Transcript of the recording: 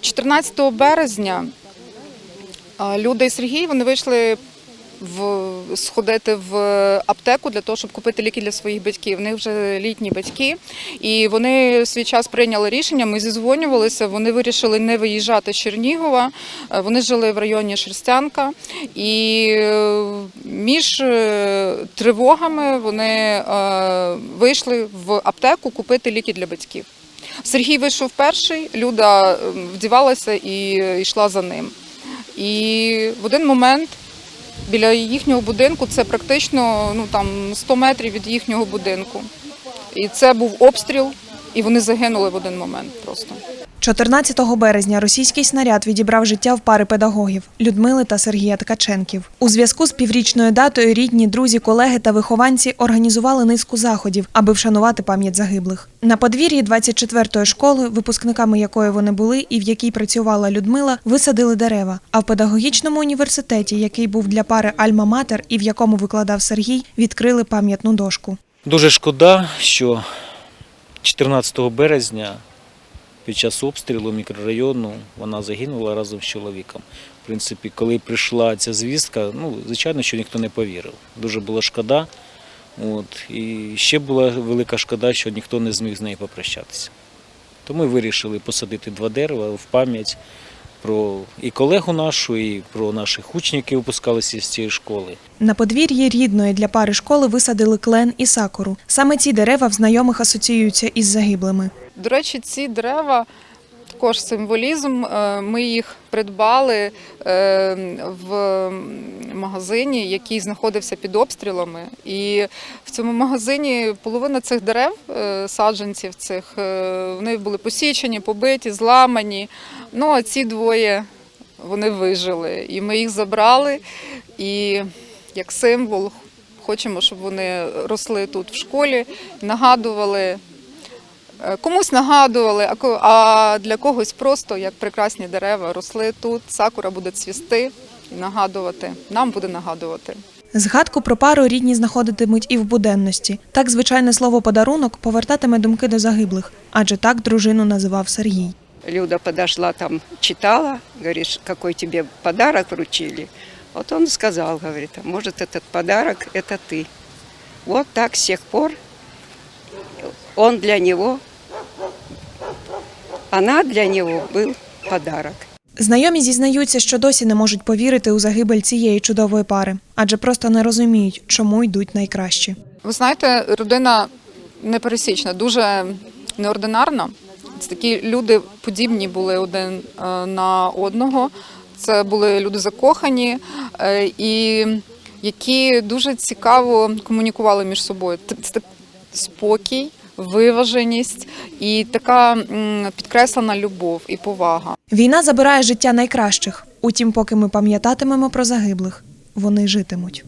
14 березня а, Люда і Сергій вони вийшли в сходити в аптеку для того, щоб купити ліки для своїх батьків. В них вже літні батьки, і вони в свій час прийняли рішення. Ми зізвонювалися. Вони вирішили не виїжджати з Чернігова. Вони жили в районі Шерстянка, і е, між е, тривогами вони е, вийшли в аптеку купити ліки для батьків. Сергій вийшов перший, Люда ем, вдівалася і йшла за ним. І в один момент біля їхнього будинку це практично ну, там, 100 метрів від їхнього будинку. І це був обстріл, і вони загинули в один момент просто. 14 березня російський снаряд відібрав життя в пари педагогів Людмили та Сергія Ткаченків. У зв'язку з піврічною датою рідні, друзі, колеги та вихованці організували низку заходів, аби вшанувати пам'ять загиблих. На подвір'ї 24-ї школи, випускниками якої вони були і в якій працювала Людмила, висадили дерева. А в педагогічному університеті, який був для пари Альма-Матер і в якому викладав Сергій, відкрили пам'ятну дошку. Дуже шкода, що 14 березня під час обстрілу мікрорайону вона загинула разом з чоловіком. В принципі, коли прийшла ця звістка, ну, звичайно, що ніхто не повірив. Дуже було шкода. От, і ще була велика шкода, що ніхто не зміг з нею попрощатися. Тому вирішили посадити два дерева в пам'ять про і колегу нашу, і про наших учнів, які випускалися з цієї школи. На подвір'ї рідної для пари школи висадили клен і сакуру. Саме ці дерева в знайомих асоціюються із загиблими. До речі, ці дерева також символізм. Е, Ми їх придбали е, в магазині, який знаходився під обстрілами. І в цьому магазині половина цих дерев, е, саджанців цих, вони були посічені, побиті, зламані. Ну а ці двоє вони вижили. І ми їх забрали. І як символ хочемо, щоб вони росли тут в школі, нагадували. Е, Комусь нагадували, а ко- а для когось просто як прекрасні дерева росли тут. Сакура буде цвісти і нагадувати. Нам буде нагадувати. Згадку про пару рідні знаходитимуть і в буденності. Так звичайне слово подарунок повертатиме думки до загиблих, адже так дружину називав Сергій. Люда подошла там, читала, говоришь, какой тебе подарок вручили. Вот он сказал, говорит, «А может этот подарок это ты. Вот так с тех пор он для него, она для него был подарок. Знайомі зізнаються, що досі не можуть повірити у загибель цієї чудової пари, адже просто не розуміють, чому йдуть найкращі. Ви знаєте, родина непересічна, дуже неординарна. Це такі люди подібні були один е, на одного. Це були люди закохані е, і які дуже цікаво комунікували між собою. Це спокій, виваженість і така підкреслена любов і повага. Війна забирає життя найкращих. Утім, поки ми пам'ятатимемо про загиблих, вони житимуть.